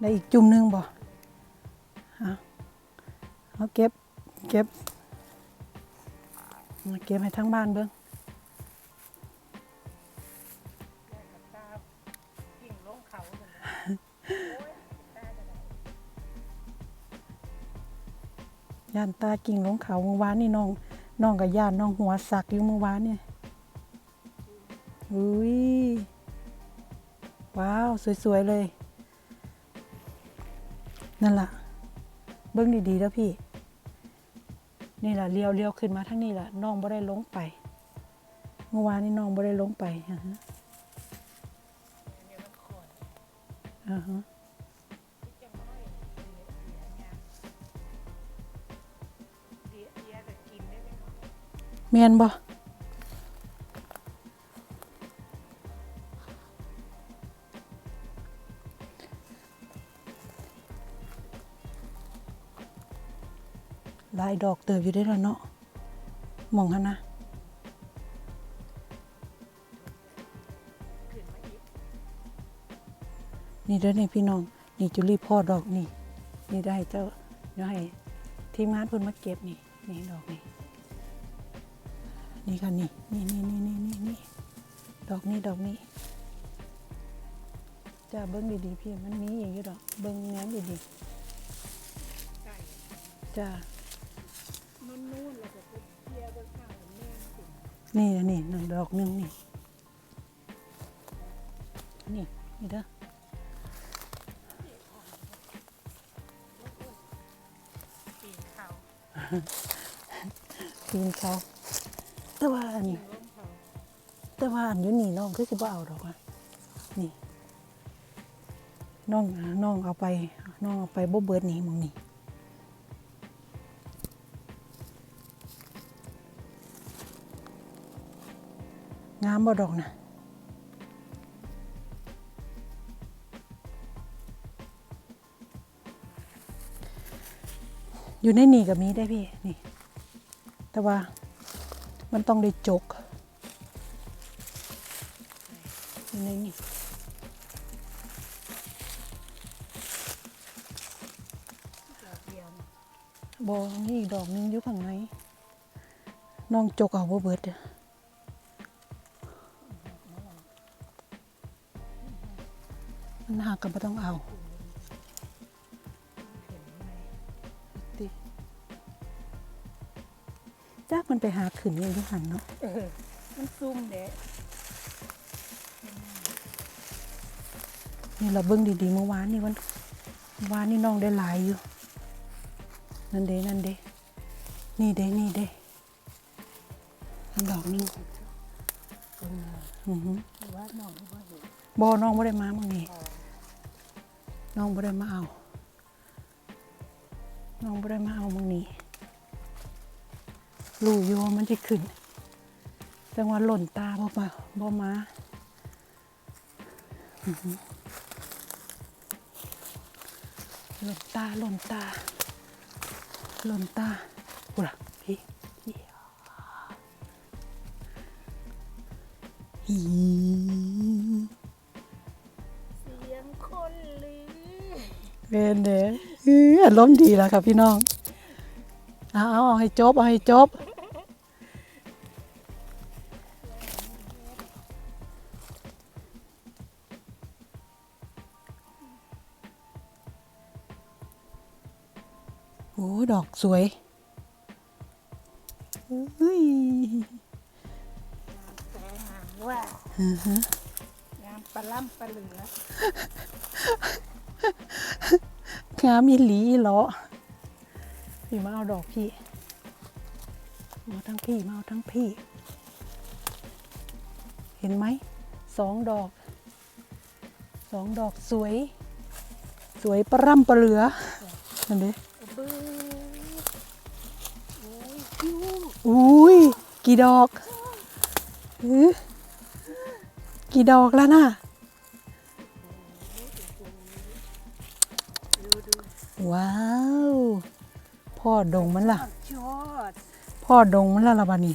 ได้อีกจุ่มหนึงบ่เอาเก็บเก็บมาเก็บให้ทั้งบ้านเบิ่งตากิ่งยย่านตากิ่งลงเขาเมื่อวานนี่น้องน้องกับย่านน้องหัวสักอยู่เมื่อวานเนี่ยอุ้ยว้าว สวย ๆ เลย นั่นล่ะ เบิ้งดีๆแล้วพี่ นี่แหละเลี้ยวเลี้ยวขึ้นมาทั้งนี้แหละน้องบ่ได้ลงไป เมื่อวานนี่น้องบ่ได้ลงไปฮะอ่าฮะเมียนบ่ายดอกเติบอยู่ได้แล้วเนาะมองหันนะนี่เด้อนี่พี่น้อง นี่จุลีพ่อดอกนี่ นี่ได้เจ้าเดี๋ยวให้ทีมงานเพิ่นมาเก็บนี่ นี่ดอกนี่ นี่ค่ะนี่ นี่นี่นี่นี่นี่นี่ดอกนี้ดอกนี้จ้าเบิ้งดีๆพี่มันมีอย่างอยู่ดอก เบิ้งแง้มดีๆจ้า นี่นะนี่หนึ่งดอกหนึ่งนี่ นี่นี่เด้อปีนเขาปีนเขาแต่ว่าอันกิ่งลงเขาแต่ว่าอันอยู่นี่น้องก็สิบ่เอาดอกอะนี่น้องน้องเอาไปน้องเอาไปบ่เบิดนี่หมองนี่ บ่ดอกนะอยู่ในนี่ก็มีได้พี่นี่ แต่ว่ามันต้องได้จกอยู่ในนี่ดอกนี่อีกดอกนึงอยู่ข้างในน้องจกเอาบ่เบิดเด้ มันหักก็บ่ต้องเอาเห็นไหมติจักมันไปหาขึ้นอย่างที่หันเนาะเออมันซุ่มเด้นี่เราเบิ่งดีๆเมื่อวานนี่วันเมื่อวานนี่น้องได้หลายอยู่ นั่นเด้นั่นเด้นี่เด้นี่เด้อันดอกหนึงอือหือว่าน้องว่าเห็นบอน้องบ่ได้มามื้อนี้ น้องบ่ได้มาเอา น้องบ่ได้มาเอามื้อนี้รู้อยู่ว่ามันสิขึ้น แต่ว่าหล่นตาบ่มาบ่มาหล่นตาหล่นตาหล่นตากูล่ะพี่พี่อี เป็นเด้ออื้ออารมณ์ดีแล้วค่ะพี่น้องเอาเอาเอาให้จบ เอาให้จบ โอ้ดอกสวยเฮ้ยแต่งามว่าอือฮะงามปลาล่ำปลาเหลือ งามีหลีเหรอพี่มาเอาดอกพี่มาทั้งพี่มาเอาทั้งพี่ เห็นไหมสองดอกสองดอกสวย สวยประร่ำประเหลือนั่นดิอุ้ยกี่ดอกอือกี่ดอกแล้วน่ะ ดงมันล่ะชอดพ่อดงมันล่ะละบานี่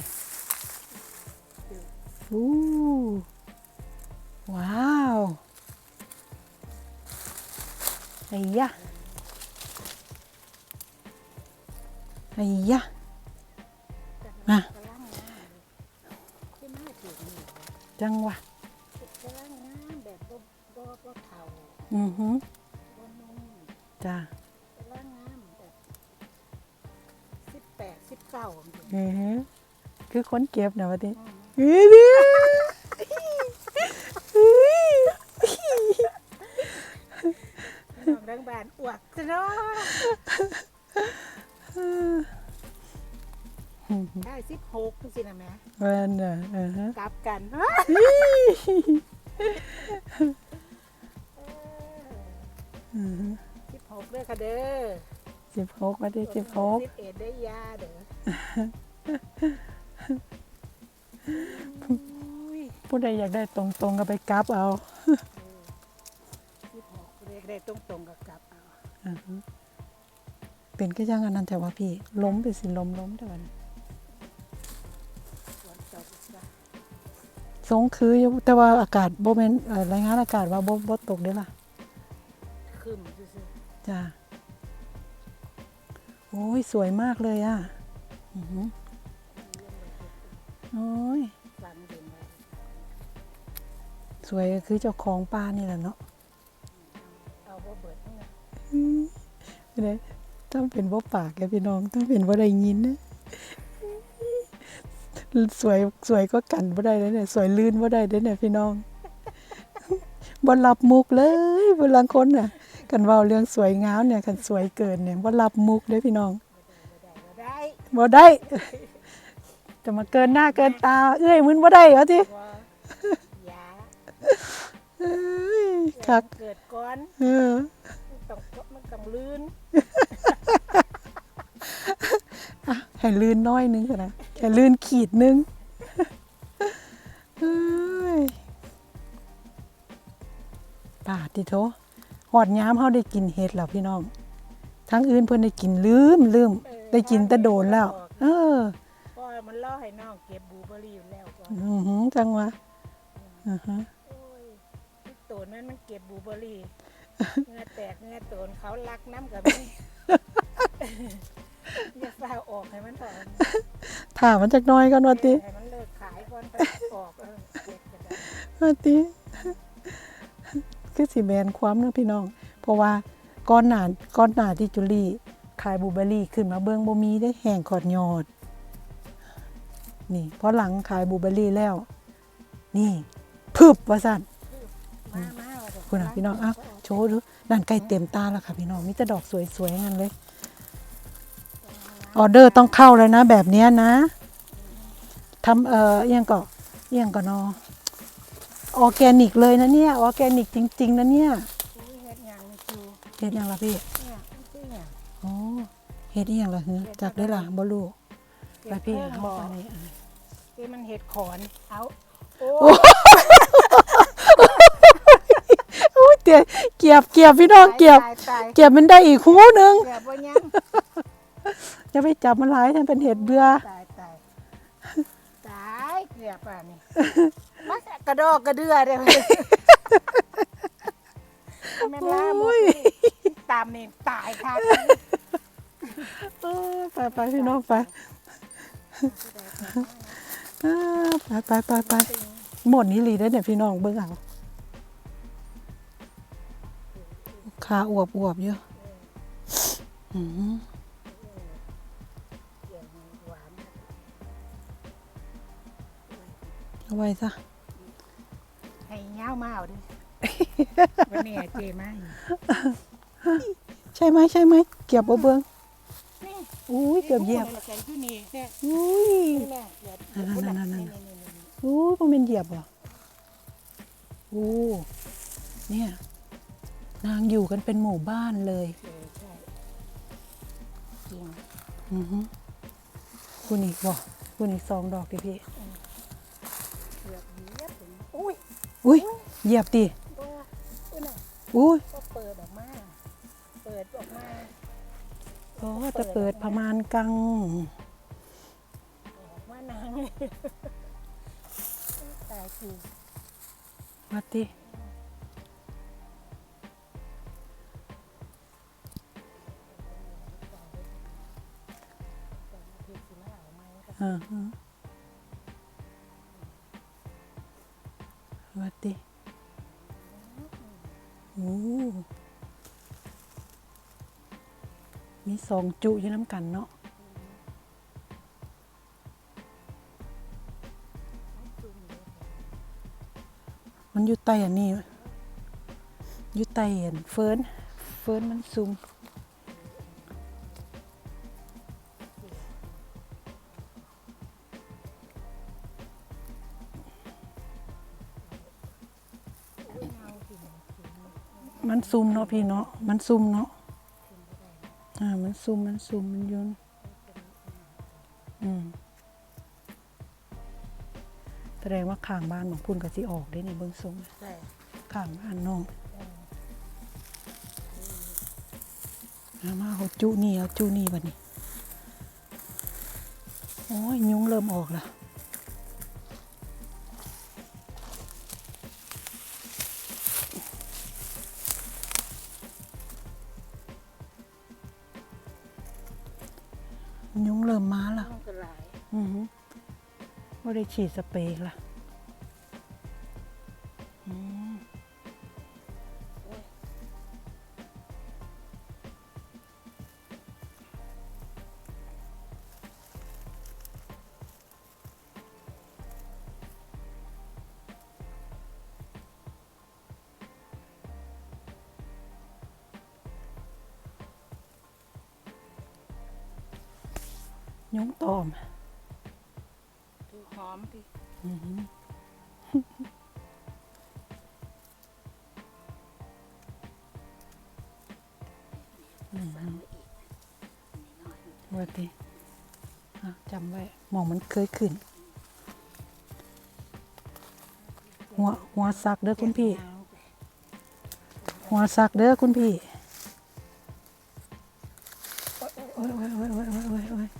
อู้ว้าวไอ้ยะไอ้ยะมากำลังงามที่มาปลูกนี่จังหวะกำลังงามแบบบ่บ่บ่เฒ่าอือหือบ่นุ่มจ้า เก้าจริงอือหือคือคนเก็บนะวะติๆเฮ้ยดิเฮ้ยน้องดังบานอวกซะเนาะได้สิบหกสินะแม่แมันน่ะอือฮะกลับกันอือฮึสิบหกเด้อค่ะเด้อสิบหกวันที่สิบหกสิบเอ็ดได้ยาเด้ออุ้ย ผู้ใดอยากได้ตรงๆก็ไปกราฟเอาสิบหกเรียกได้ตรงๆกับกลับเอาอือฮึเป็นก็ยังอันนั้นแต่ว่าพี่ ล้มไปสิล้มล้มแต่วันฝนตกจ้ะทรงคืออยู่แต่ว่าอากาศบ่แม่นเอ่อรายงานอากาศว่าบ่บ่ตกเด้อล่ะคืมซื่อจ้าโอ้ย สวยมากเลยอะอือหือ โอ้ย สวยคือเจ้าของปลานี่แหละเนาะเอาบ่เบิดทั้งนั้นไม่ได้ต้องเป็นบ่ปากแกพี่น้องต้องเป็นบ่ได้ยินนะสวยสวยก็กันบ่ได้เลยเนี่ยสวยลื่นบ่ได้เด้อเนี่ยพี่น้องบ่รับมุกเลยเวลาคนน่ะกันเว้าเรื่องสวยงามเนี่ยคันสวยเกินเนี่ยบ่รับมุกเด้พี่น้อง บ่ได้ จะมาเกินหน้าเกินตา เอ้ยมึนบ่ได้เหรอติบ่ได้บ่ยาเอ้ยคักเกิดก่อนเออมันต้องมันต้องลื่นอะให้ลื่นน้อยนึงก่อนนะให้ลื่นขีดนึงเอ้ยปาดติโถหอดย้ำเฮาได้กินเห็ดแล้วพี่น้อง ทั้งอื่นเพิ่นได้กินลืมลืม ได้กินแต่โดนแล้ว เออเพราะมันล่อให้น้องเก็บบลูเบอร์รี่อยู่แล้วก่อนอือหือจังวะอือฮะโอ้ยที่โตนนั้นมันเก็บบลูเบอร์รี่เงือแตกเงือโตนเขารักน้ำกับมันอย่าฟ้าออกให้มันถอนถามมันจักหน้อยก่อนว่าติให้มันเลิกขายก่อนไปออกเออเก็บก็ได้ว่าติคือสิแมนความเนาะพี่น้อง เพราะว่าก้อนหนาก้อนหนาที่จุลี ขายบลูเบอร์รี่ขึ้นมาเบิ่งบ่มีได้แห้งขอดยอด นี่เพราะหลังขายบลูเบอร์รี่แล้ว นี่พึบว่าสั่นมามาว่าเดี๋ยวคุณอะพี่น้องอ้าวโชว์ดูนั่นใกล้เต็มตาแล้วค่ะพี่น้องมีแต่ดอกสวยๆงั้นเลยออเดอร์ต้องเข้าเลยนะ แบบเนี้ยนะทำเอ่อเอียงก็เอียงก็นอออร์แกนิกเลยนะเนี่ยออร์แกนิกจริง ๆนะเนี่ยอุ้ยเฮ็ดหยังนี่จูเฮ็ดหยังล่ะพี่ เนี่ยมันคือหยัง โอ้ เฮ็ดอีหยังล่ะหือจักได้ล่ะบ่รู้ไปพี่เฮ็ดเอาเพิ่งไปบอกนี่อะที่มันเห็ดขอนเอาโอ้อู้เตียเกียบเกียบพี่น้องเกียบตายตายเกียบมันได้อีกหูหนึงเกียบบ่ยังอย่าไปจับมันหลายท่านเป็นเห็ดเบื่อตายตายตายเกียบอะนี่มากระดอกกระเดือเด้อแม่นลาหมดนี่ตามนี่ตายค่ะ เออไปไปพี่น้องไปเออไปไปไปไปหมดนี้หลีได้อเนี่ยพี่น้องเบิ่งเอาขาอวบอวบๆอยู่อืมเกียบหวานเอาไว้ซะให้เงามาเอาดิวันนี้เจมาอยู่ใช่ไหมใช่ไหมเกียบบ่เบิ่งนี่ อุ้ยเกือบเหยียบนี่แกอยู่นี่เนี่ยอุ้ยนี่แหละเหยียบนั่นๆๆๆนี่อู้บ่แม่นเหยียบเหรออู้เนี่ยนางอยู่กันเป็นหมู่บ้านเลยๆๆเออใช่จริงอือฮึคุณอีกบ่คุณอีกสองดอกดิพี่เกือบเหยียบถึงอุ้ยอุ้ยเหยียบดิก็อุ้ยน่ะอุ้ยก็เปิดออกมา เปิดออกมา ก็จะเปิดประมาณกลางว่านางตายจริงมาติอ่าฮะวัดดิโอ้ มีสองจุอยู่น้ำกันเนาะมันอยู่ใต้อันนี้อยู่ใต้อันเฟิร์นเฟิร์นมันซุมมันซุมเนาะพี่เนาะ มันซุมเนาะ มันซุมมันซุมมันยนอืมแสดงว่าข้างบ้านของพุ่นก็สิออกได้ในเบื้องสูงใช่ข้างบ้านน้องเอามาเอาจุนี่เอาจุนี่บัดนี้ โอ้ยยุงเริ่มออกแล้ว ฉีดสเปรย์อีกละยุงตอมดู หอมพี่ว่าติจำไว้มองมันเคยขึ้น หัวหัวซักเด้อคุณพี่ หัวซักเด้อคุณพี่โอ้ยโอ้ยโอ้ยโอ้ยโอ้ยโอ้ย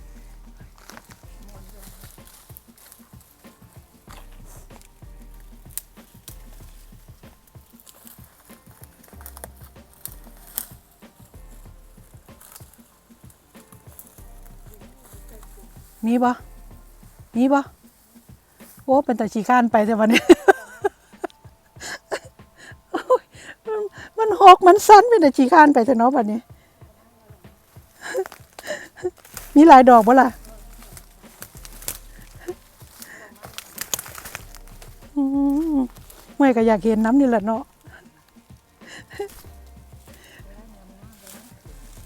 มีบ่มีบ่โอ้เป็นแต่ฉีข้านไปแต่วันนี้โอ้ยมันมันหกมันสั้นเป็นแต่ฉีข้านไปแต่เนาะบัดนี้ มีหลายดอกบ่ล่ะอืมไม่ก็อยากเห็นน้ำนี่แหละเนาะ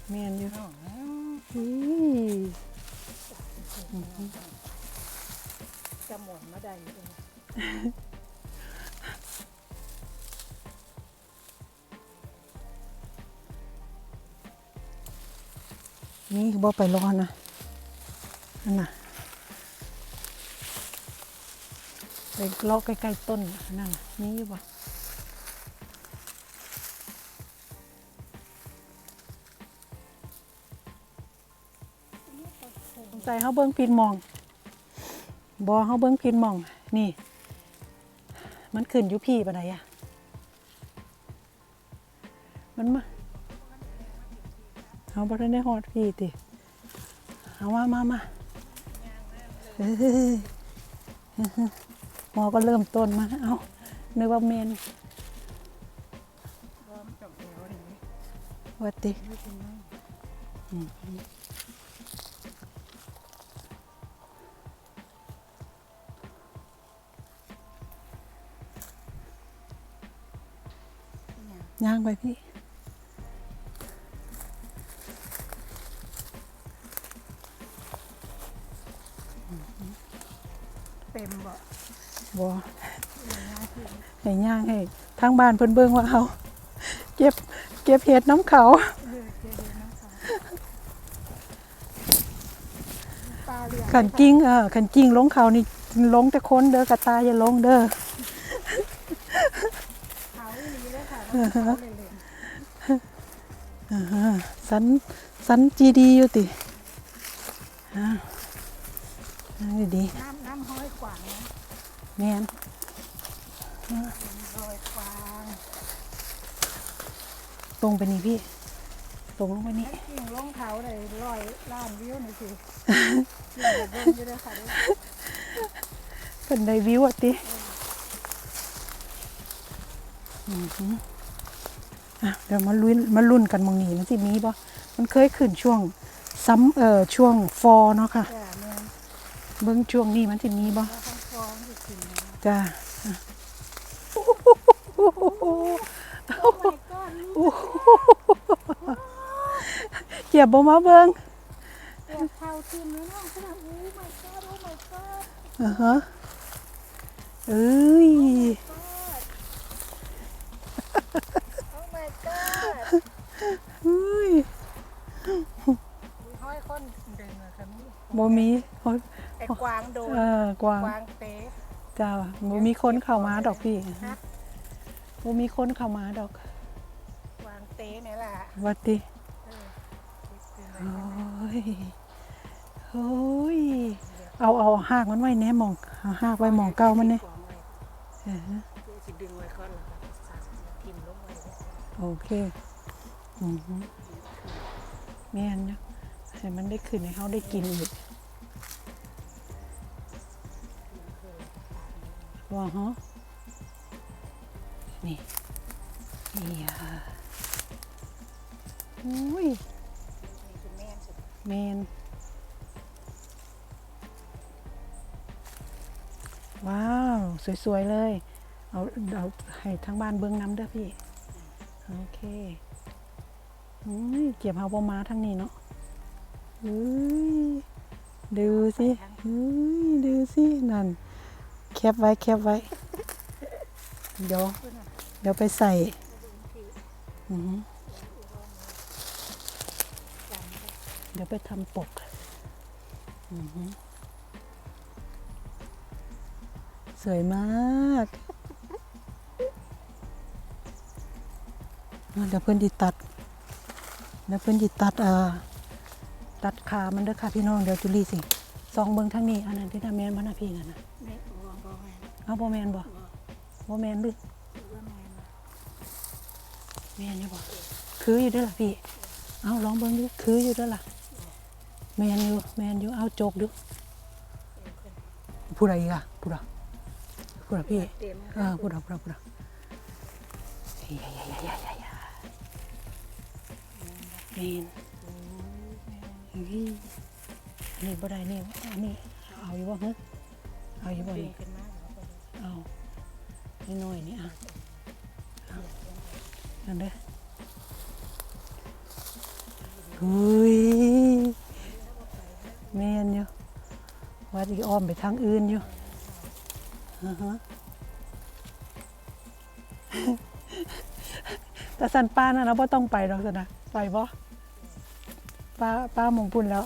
เมียนอยู่อี จะหมดมาได้ยู่ตรงนี่บ่ไปรอนะอันน่ะไปเลาะใกล้ๆต้นนั่นน่ะนี่อยู่บ่ สงสัยเขาเบิ้งพินมองบอเขาเบิ้งพินมอง นี่ มันขึ้นอยู่พี่ปะไหนอะมันมาเอาบ่ทันได้ฮอดพี่ติเอามามามาเอ้ยหมอก็เริ่มต้นมา เอานึกว่าเมนว่ามันจะเอวอย่างนี้วัดติ ย่างไปพี่ เต็มบ่บอให้ย่างให้ทางบ้านเพิ่นเบิ่งว่าเอาเก็บเก็บเห็ดน้ำเขาเออเจอเลยนะคะปลาเลี้ยงขันกิ้งเออขันกิ้งลงเขานี่ลงแต่คนเด้อกระตายอย่าลงเด้อ สันสันจีดีอยู่ติอ่านั่งดีน้ำน้ำห้อยขวางนะๆแม่นห้อยขวางตรงไปนี่พี่ตกลงไปนี่กิ่งลงเขาเลยร้อยล้านวิวนี่สิเกี่ยวกับเบิ่งอยู่เลยค่ะเด้อเป็นไดวิวอะติอือหื ออะเดี๋ยวมาลุ้นมาลุ้นกันมองนี้มันสิมีบ่มันเคยขึ้นช่วงซ้ำเอ่อช่วงฟอเนาะค่ะจ้าแม่นเบิ่งช่วงนี้มันสิมีบ่ว่าเขาฟ้องสิขึ้นนะจ้าอะโอ้ my god ลูกเกียบบ่มาเบิ่งเกี่ยวเท้าทิ่มแล้วน้องขนาดโอ้ my god โอ้ my god อ่าฮะเอ้ย โอ้ my god เอ้ย มีห้อยคนดึงอะค่ะนี่ บ่ มีโอ๊ยไอ้กวางโดนเออกวางกวางเตะจ้าบ่มีคนเข้ามาดอกพี่ฮะบ่มีคนเข้ามาดอกกวางเตะเนี่ยแหละวัดติเออโอ้ยโอ้ยเอาเอาหากมันไว้แหน่หมองเอาหากไว้หมองเก่ามันเนี่ยกวางไว้เออเพื่อสิดึงไว้ก่อนแล้วก็สักทิ่มลงไว้เนี่ยโอเคอือฮึแม่นนะให้มันได้ขึ้นให้เฮาได้กินอีก ว่าฮะนี่นี่อะอุ้ยแมนว้าว สวย ๆ เลย เอาเอาให้ทั้งบ้านเบิ้องน้ำเด้อพี่ โอเคอุ้ยเก็บเฮาบมาทั้งนี้เนาะอุ้ยดูสิอุ้ยดูสิ นั่น แคปไว้แคปไว้ เดี๋ยว เดี๋ยวไปใส่เดี๋ยวไปทำปกสวยมาก เดี๋ยวเพื่อนดิตัด เดี๋ยวเพื่อนดิตัดอ่าตัดขามันเด้อค่ะพี่น้อง เดี๋ยวจุลีสิซองเบิ้งทั้งนี้ อันนั้นที่ทำแมนบ้านาพี่นั่นนะไม่โอ้บ่แม่น เอาบ่แมนบ่บ่แมนหรือว่าแม่นแมนอยู่บ่คืออยู่เด้วยล่ะพี่ เอาลองเบิ้งดูคืออยู่เด้วยล่ะแมนอยู่แมนอยู่เอาโจกดูพูดอะไรอีกอะพูดอะพูดอะพี่เต็มเออพูดอะพูดอะพูดอะเฮ้ยยายายายายาแมนเฮ้ยอันนี้บ่ได้นี่อันนี้เอาอยู่บ่ฮะเอาอยู่บ่ดึงนี่ นิดหน่อยนี่อะนั่นเด้อเฮ้ยแม่นอยู่ว่าจะอ้อมไปทางอื่นอยู่อือฮะแต่สันป้านะนะว่าต้องไปหรอกสนะไปบ่ป้าป้ามงปุ่นแล้ว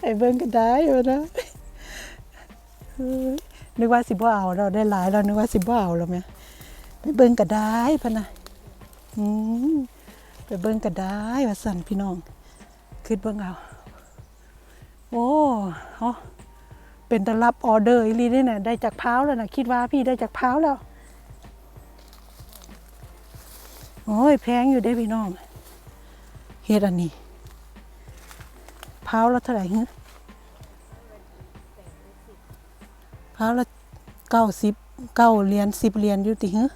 ไอ้เบิ้งก็ได้อยู่นะ นึกว่าสิบ่เอาเราได้หลายเรานึกว่าสิบ่เอาแล้วแม่ไปเบิ้งก็ได้พะนะอืมไปเบิ้งก็ได้ว่าสั่นพี่น้องคิดเบิ้งเอาโอ้เฮาเป็นตรับออเดอร์อีลีนี่น่ะได้จากเพ้าแล้วนะคิดว่าพี่ได้จากเพ้าแล้ว โอ้ยแพงอยู่ได้พี่น้องเฮ็ดอันนี้เพ้าวละเท่าไหร่ฮ พ้าวละเก้าสิบเก้าเหรียญสิบเหรียญอยู่ติฮะ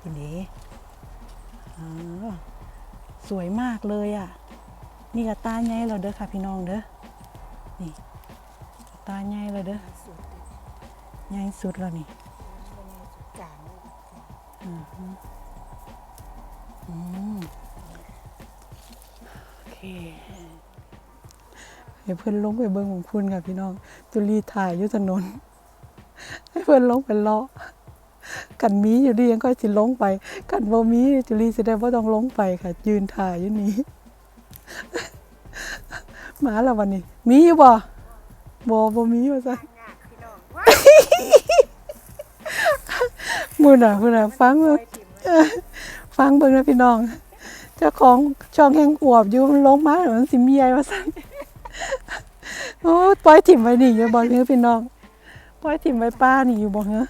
คุณเอ๋สวยมากเลยอะ นี่ก็ตาใหญ่แล้วเด้อค่ะพี่น้องเด้อ นี่ตาใหญ่แล้วเด้อสุดเลยใหญ่สุดแล้วนี่ยอืมโอเค ให้เพื่อนลงไปเบิ้งของคุณค่ะพี่น้องจุลีถ่ายยู่ถนน ให้เพื่อนลงไปเลาะกันมีอยู่ดียังค่อยสิลงไป กันบ่มีจุลีแสดงว่าต้องลงไปค่ะ ยืนถ่ายอยู่นี้มาแล้ววันนี้ มีอยู่บ่บ่บ่มีว่าซั่น้องว้ามือน่ะมือน่ะฟังเลยฟังเบิ่งนะพี่น้องเจ้าของช่องแห่งอวบอยู่มันลงมาเหมือนสิเมียว่าซั่น โอ้ปล่อยถิ่มไว้นี่อยู่บ่เฮ้อพี่น้องปล่อยถิ่มไว้ป้านี่อยู่บ่เฮ้อ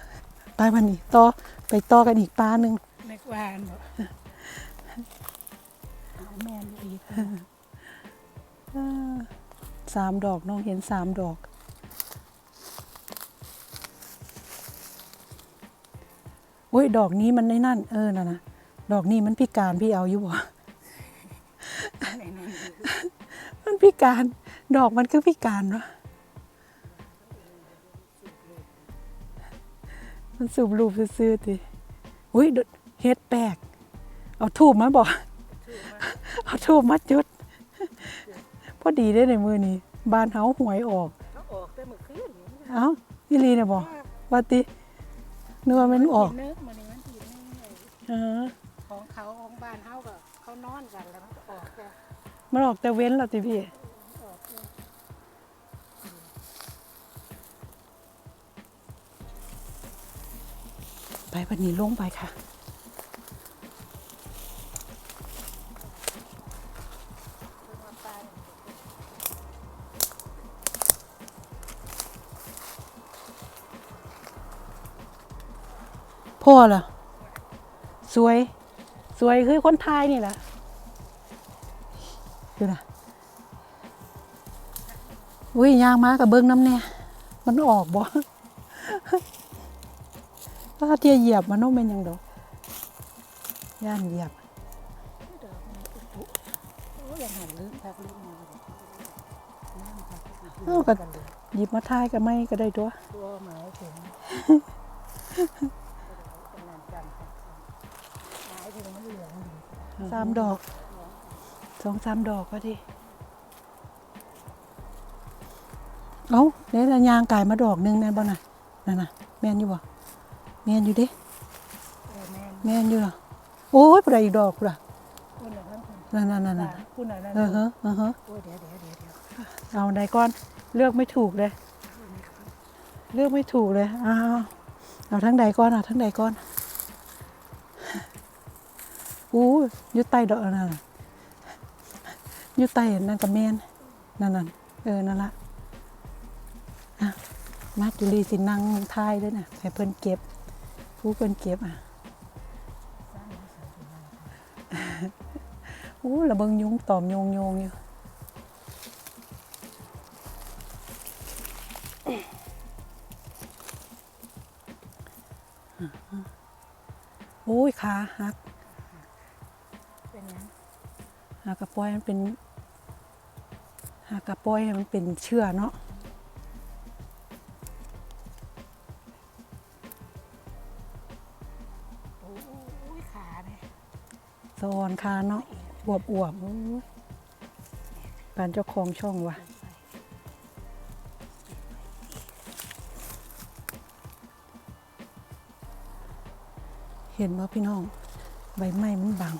ไปวันนี้ต่อไปต่อกันอีกปลาหนึ่งนึกว่าอันบอกเอาแม่นอีกอ่าสามดอกน้องเห็นสามดอกอุ้ยดอกนี้มันในนั่น เออน่ะนะดอกนี้มันพิการพี่เอาอยู่บ่ไหนนั่นอยู่มันพิการ ดอกมันคือพิการวะมันสูบรูปซื่อๆติอุ้ยดเฮ็ดแปลก เอาทูบมาบอก เอาทูบมาจุด พอดีได้ในมือนี้บ้านเฮาหวยออก เขาออกแต่เมื่อคืนนี่เอ้าอีหลีเนี่ยบอกว่าตินึกว่ามันออกนึกมันนี่มันทีนึงเลยเออของเขาของบ้านเฮาก็เขานอนกันแล้วมันก็ออกแต่มันออกแต่เว้นแล้วติพี่ ไปวันนี้ลงไปค่ะเพิ่นมาปานพ่อล่ะสวย สวยคือคนไทยนี่แหละดูนะอุ้ยยางมากับเบิ้งน้ำเนี่ยมันออกบ่ ถ้าเทียเหยียบมันต้องเป็นหยังดอกย่านเหยียบดอกไม้ปุ๊บปุ๊บโอ้ยยังหันลืมพักลืมมาเลยน้ำพักเอ้าก็หยิบมาทายก็ไม่ก็ได้ตัวตัวหมายถึงเป็นงานจันทร์ครับหมายถึงมันเหลืองดีสามดอกสองสามดอกก็ดีเอ้าเนี่ยละยางไก่มาดอกหนึงแม่นบ่น่ะนั่นน่ะ แม่นอยู่บ่ แม่นอยู่เด้เออแม่นแม่นอยู่เหรอโอ้ยปลาอีกดอกปลาคุณน่ะทั้งคุณนั่นนั่นนั่นนั่นคุณน่ะนั่นเออฮะเออฮะโอ้ยเดี๋ยวเดี๋ยวเดี๋ยวเดี๋ยวเอาใดก้อนเลือกไม่ถูกเลย เลือกไม่ถูกเลยเอาเอาทั้งใดก้อนเอาทั้งใดก้อนอู้ยอยุดใต้ดอกนั่นน่ะอยุดใต้นั่นกับแม่นนั่นนั่นเออนั่นละอะมาจุลีสินั่งทายด้วยนะให้เพิ่นเก็บ ผู้เพิ่นเก็บอะอู้ระเบิงยุงตอมโยงโยงอยู่โอ้ยขาหักเป็นยังหักกระปอยมันเป็นหักกระปอยมันเป็นเชื่อเนาะ สะอนคาเนาะอวบอวบโอ้ยปานเจ้าของช่องว่ะเห็นว่าพี่น้อง ใบไม้มันบัง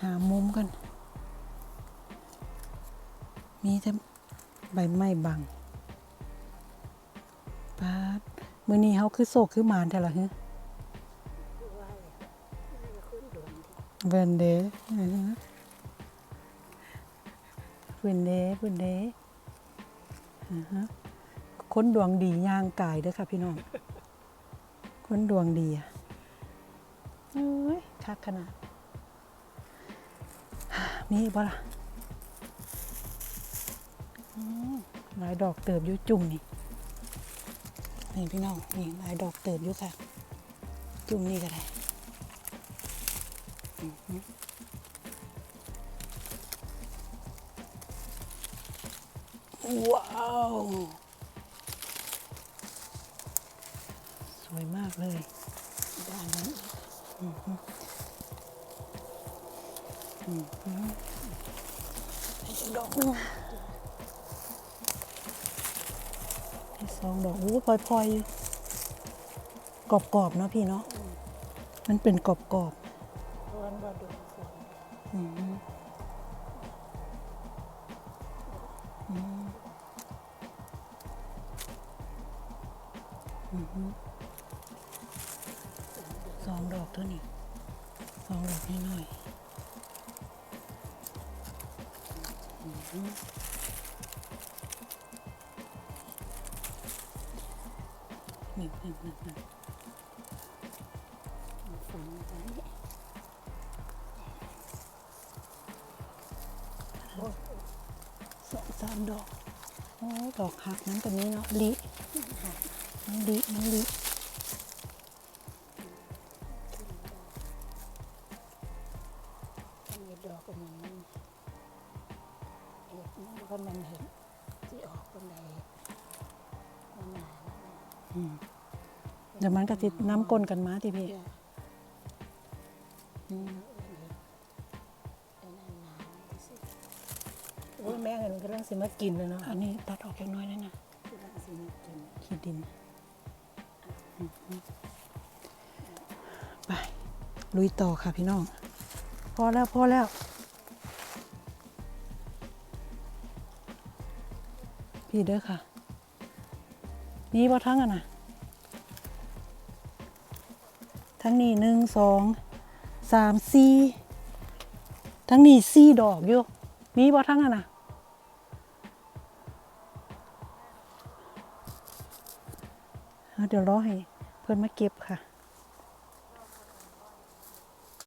หามุมกัน มีแต่ใบไม้บังปาดมือนี้เขาคือโศกคือมานแต่ละฮึ เวนเดอือฮึเวนเดเวนเดอือฮะคนดวงดีย่างกายเด้อค่ะพี่น้องคนดวงดีอะเอ้ยคักขนาด มีอีกบ่ล่ะหลายดอกเติบยู่จุ่มนี่ นี่พี่น้อง นี่หลายดอกเติบยู่ค่ะ จุ่มนี่ก็ได้ ว้าว สวยมากเลยด้านนั้นอือฮึอือฮึอีกดอกนึงอีกสองดอกอู้พลอยๆอยู่กรอบๆเนาะพี่เนาะมันเป็นกรอบร้ สองดอกเท่านี้สองดอกน้อยๆอือฮึนี่นี่งหนี่นี่นี้สองสามดอก โอ้ ดอกหักนั้นตัวนี้เนาะลิ น้องลิน้องลิอันนี้ดอกอันนี้มันเห็ดมันก็มันเห็นที่ออกคนใดมันหนาอืมเดี๋ยวมันก็ติดน้ำก้นกันมาที่พี่เพื่ออืมเออเอ็นอันหนามันสิโอ้ยแม่เห็นมันกำลังสิมากินเลยเนาะอันนี้ตัดออกเล็กน้อยได้นะกำลังสิมากิน ขีดดินอืม ไปลุยต่อค่ะพี่น้อง พอแล้วพอแล้ว พี่เด้อค่ะ นี่บ่ทั้งอะนะทั้งนี้หนึ่งสองสามสี่ทั้งนี้สี่ดอกอยู่มีบ่ทั้งอะนะเอาเดี๋ยวรอให้ เพื่อนมาเก็บค่ะ